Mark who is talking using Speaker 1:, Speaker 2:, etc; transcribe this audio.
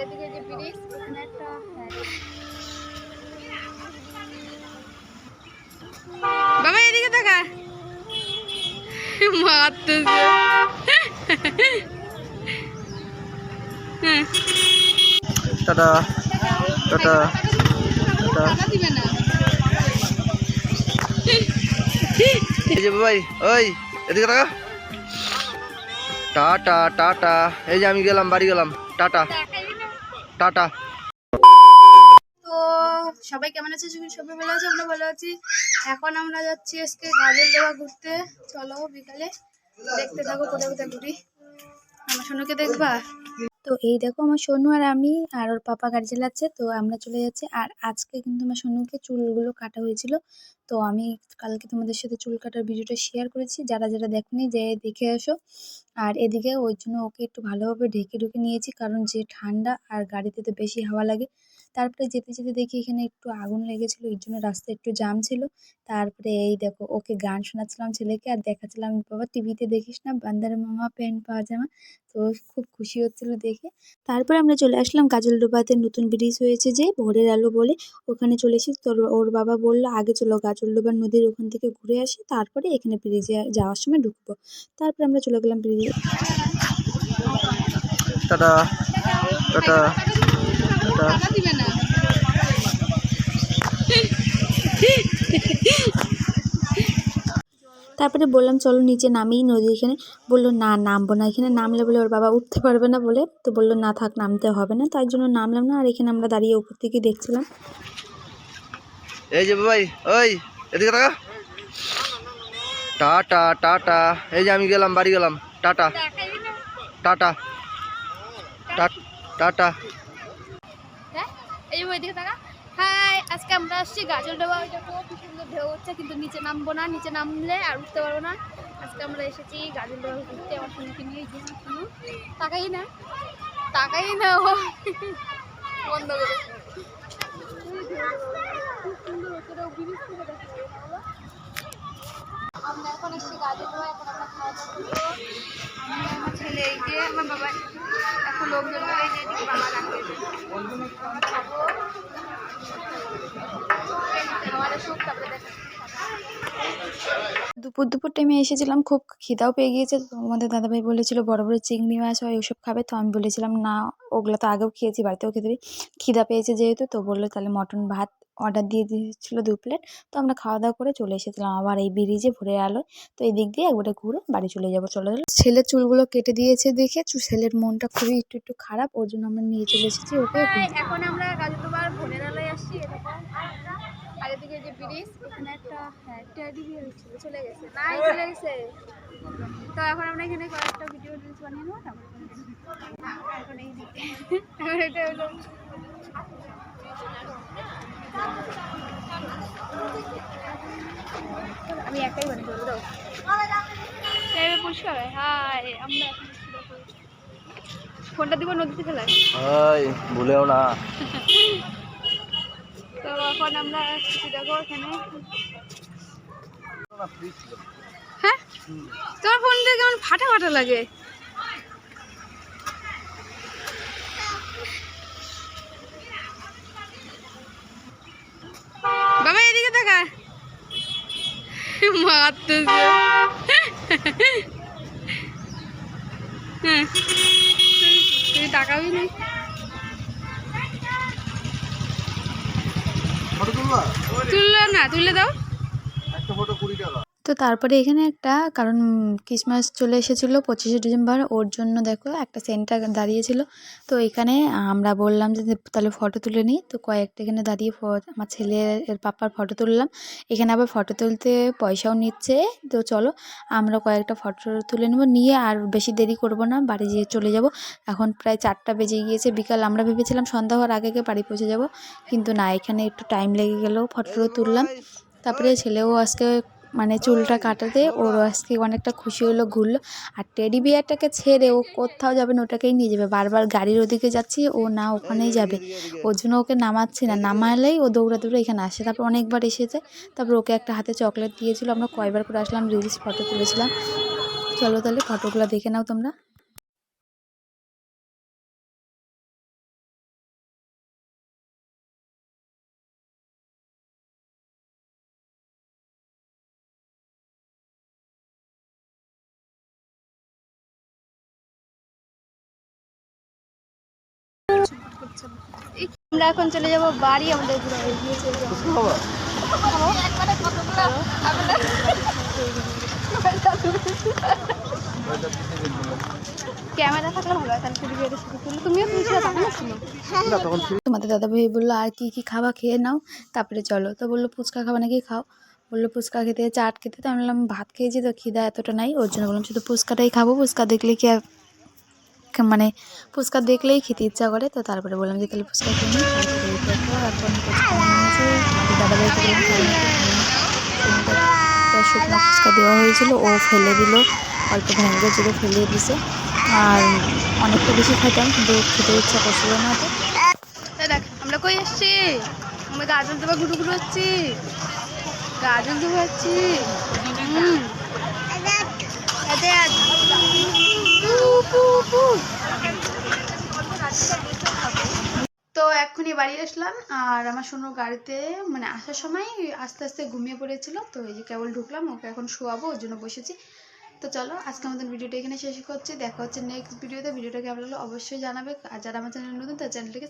Speaker 1: এদিকে যে ব্রিজ এখানে একটা হ্যাঁ,
Speaker 2: বাবা এদিকে থাকা মারতেছে হ্যাঁ।
Speaker 3: টাটা। টাটা। টাটা। এই যে ভাই ওই এদিকে টাকা টাটা টাটা। এই যে আমি গেলাম বাড়ি গেলাম। টাটা। টাটা।
Speaker 1: তো সবাই কেমন আছে? সবাই ভালো আছে? আমরা ভালো আছি। এখন আমরা যাচ্ছি আজকে গাজল দেওয়া ঘুরতে। চলো বিকালে দেখতে থাকো, কোথায় কোথায় ঘুরি। আমার সোনাকে দেখবা? তো এই দেখো আমার সোনু আর আমি আর ওর পাপা গাড়ি চালাচ্ছে, তো আমরা চলে যাচ্ছি। আর আজকে কিন্তু আমার সোনুকে চুলগুলো কাটা হয়েছিল, তো আমি কালকে তোমাদের সাথে চুল কাটার ভিডিওটা শেয়ার করেছি। যারা যারা দেখনি যে দেখে আসো। আর এদিকে ওই জন্য ওকে একটু ভালোভাবে ঢেকে ঢুকে নিয়েছি, কারণ যে ঠান্ডা আর গাড়িতে তো বেশি হাওয়া লাগে তারপরে যেতে যেতে দেখি এখানে একটু আগুন লেগেছিল, এর জন্য রাস্তায় একটু জাম ছিল। তারপরে এই দেখো, ওকে গান শোনাচ্ছিলাম ছেলেকে আর দেখাচ্ছিলাম, বাবা টিভিতে দেখিস না, বান্দার মামা প্যান্ট পাওয়া জামা তো খুব খুশি হচ্ছিল দেখে। তারপরে আমরা চলে আসলাম গাজলডোবাতে নতুন ব্রিজ হয়েছে যে, ভোরের আলো বলে ওখানে চলে এসেছি। তোর ওর বাবা বলল, আগে চলো গাজলডোবা নদীর ওখান থেকে ঘুরে আসি, তারপরে এখানে ব্রিজে যাওয়ার সময় ঢুকবো। তারপরে আমরা চলে গেলাম ব্রিজে।
Speaker 3: Tata tata. টাটা
Speaker 1: টাকা দিবে না। তারপরে বললাম চলো নিচে নামি নদী এখানে। বলল না নামবো না। এখানে নামলে বলে ওর বাবা উঠতে পারবে না বলে। তো বলল না থাক নামতে হবে না। তাই জন্য নামলাম না আর এখানে আমরা দাঁড়িয়ে উপর থেকে দেখছিলাম।
Speaker 3: এই যে ভাই ওই এদিকে টাকা টাটা টাটা। এই যে আমি গেলাম বাড়ি গেলাম। টাটা। টাটা। টা- টাটা।
Speaker 1: হ্যাঁ এই ওইদিকে থাকা হাই, আজকে আমরা আসছি গাজল ডোবা। ওই দেখো কি সুন্দর ঢেউ হচ্ছে, কিন্তু নিচে নামবো না, নিচে নামলে আর উঠতে পারব না। আজকে আমরা এসেছি গাজল ডোবা ঘুরতে, আমার সঙ্গে নিয়ে গিয়ে শুনো তাকাই না তাকাই না ও। বন্ধ করে খুব? আমরা এখন এসেছি গাজল ডোবা, এখন আমরা খাওয়া দাওয়া করব। আমি আমার ছেলে, এই যে আমার বাবা, এখন লোকজন এই যে বাবা রাখবে খাব খাওয়ার সুখ তারপরে দেখা দুপুর দুপুর টাইমে এসেছিলাম, খুব খিদাও পেয়ে গিয়েছে। তো আমাদের দাদাভাই বলেছিল, বড় বড় চিংড়ি মাছ হয়, ওসব খাবে। তো আমি বলেছিলাম, না, ওগুলো তো আগেও খেয়েছি, বাড়িতেও খেতে খিদা পেয়েছে যেহেতু, তো বলল, তাহলে মটন ভাত অর্ডার দিয়ে দিয়েছিল দু প্লেট তো আমরা খাওয়া দাওয়া করে চলে এসেছিলাম আবার এই ব্রিজে ভোরের আলো তো এই দিক দিয়ে একবারে ঘুরে বাড়ি চলে যাব। চলে গেলো ছেলের চুলগুলো কেটে দিয়েছে দেখে ছেলের মনটা খুবই একটু একটু খারাপ। ওর জন্য আমরা নিয়ে চলে এসেছি ওকে। এখন আমরা গাজুটোবার ভোরের আলোয় আসছি এরকম আর এদিকে যে ব্রিজ এখানে একটা হ্যাঁ টেডি বিয়ার ছিল চলে গেছে। নাই চলে গেছে। তো এখন আমরা এখানে কয়েকটা ভিডিও রিলস বানিয়ে নেব তারপর এখন এই এখন এটা হলো আমি একাই বানিয়ে দেবো দাও। পরিষ্কার হয় হাই আমরা এখন ফোনটা দিব নদীতে ফেলায়।
Speaker 3: ওই ভুলেও না।
Speaker 1: তো এখন আমরা দেখো হ্যাঁ? তোমার ফোনটা কেমন ফাটা ফাটা লাগে?
Speaker 2: বাবা, এদিকে থাকা মারতেছে। হ্যাঁ। তুই তাকাবি না? তুললো না তুলে দাও।
Speaker 3: একটা ফটো কুড়ি টাকা।
Speaker 1: তো তারপরে এখানে একটা কারণ ক্রিসমাস চলে এসেছিল পঁচিশে ডিসেম্বর ওর জন্য দেখো একটা সেন্টার দাঁড়িয়েছিল। তো এখানে আমরা বললাম যে তাহলে ফটো তুলে নিই। তো কয়েকটা এখানে দাঁড়িয়ে ফ- আমার ছেলের এর পাপার ফটো তুললাম। এখানে আবার ফটো তুলতে পয়সাও নিচ্ছে। তো চলো আমরা কয়েকটা ফটো তুলে নেব। নিয়ে আর বেশি দেরি করব না বাড়ি যেয়ে চলে যাব। এখন প্রায় চারটা বেজে গিয়েছে বিকাল আমরা ভেবেছিলাম সন্ধ্যা হওয়ার আগে আগে বাড়ি পৌঁছে যাব। কিন্তু না এখানে একটু টাইম লেগে গেলেও ফটো তুললাম। তারপরে ছেলেও আজকে মানে চুলটা কাটাতে ওর আজকে অনেকটা খুশি হলো, ঘুরলো। আর টেডি বিয়ারটাকে ছেড়ে ও কোথাও যাবে না, ওটাকেই নিয়ে যাবে। বারবার গাড়ির ওদিকে যাচ্ছি, ও না ওখানেই যাবে। ওর জন্য ওকে নামাচ্ছি না, নামালেই ও দৌড়া দৌড়ে এখানে আসে। তারপর অনেকবার এসেছে। তারপর ওকে একটা হাতে চকলেট দিয়েছিল। আমরা কয়বার করে আসলাম রিলস ফটো তুলেছিলাম। চলো তাহলে ফটোগুলো দেখে নাও তোমরা। আমরা এখন চলে যাব বাড়ি আমাদের ক্যামেরা থাকলে ভালো হয় তাহলে তুমিও তোমাদের দাদা ভাই বলল আর কি কি খাবা খেয়ে নাও। তারপরে চলো তো বলল ফুচকা খাবা নাকি খাও? বলল ফুচকা খেতে চাট খেতে। তো আমি বললাম ভাত খেয়েছি তো খিদা এতটা নাই। ওর জন্য বললাম শুধু ফুচকাটাই খাব ফুচকা দেখলে কি আর মানে ফুচকা দেখলেই খেতে ইচ্ছা করে, তো তারপরে বললাম যে তাহলে ফুচকা নাকি শুকনো ফুচকা দেওয়া হয়েছিল, ও ফেলে দিল, অল্প ভেঙে গেছিল ফেলে দিছে। আর অনেকটা বেশি খাইতাম, কিন্তু খেতে ইচ্ছা করছিল না তো
Speaker 2: দেখ, আমরা কই এসছি? আমরা গাজল দেবা ঘুরু ঘুরু হচ্ছি। গাজল দেবো হচ্ছি। হুম।
Speaker 1: তো এক্ষুনি বাড়ি আসলাম, আর আমার শোনো গাড়িতে মানে আসার সময় আস্তে আস্তে ঘুমিয়ে পড়েছিল, তো এই যে কেবল ঢুকলাম, ওকে এখন শোয়াবো, ওর জন্য বসেছি। তো চলো আজকে আমাদের ভিডিওটা এখানে শেষ করছি, দেখা হচ্ছে নেক্সট ভিডিওতে ভিডিওটা কেমন লাগল অবশ্যই জানাবে, আর যারা আমার চ্যানেল নতুন, তার চ্যানেলটিকে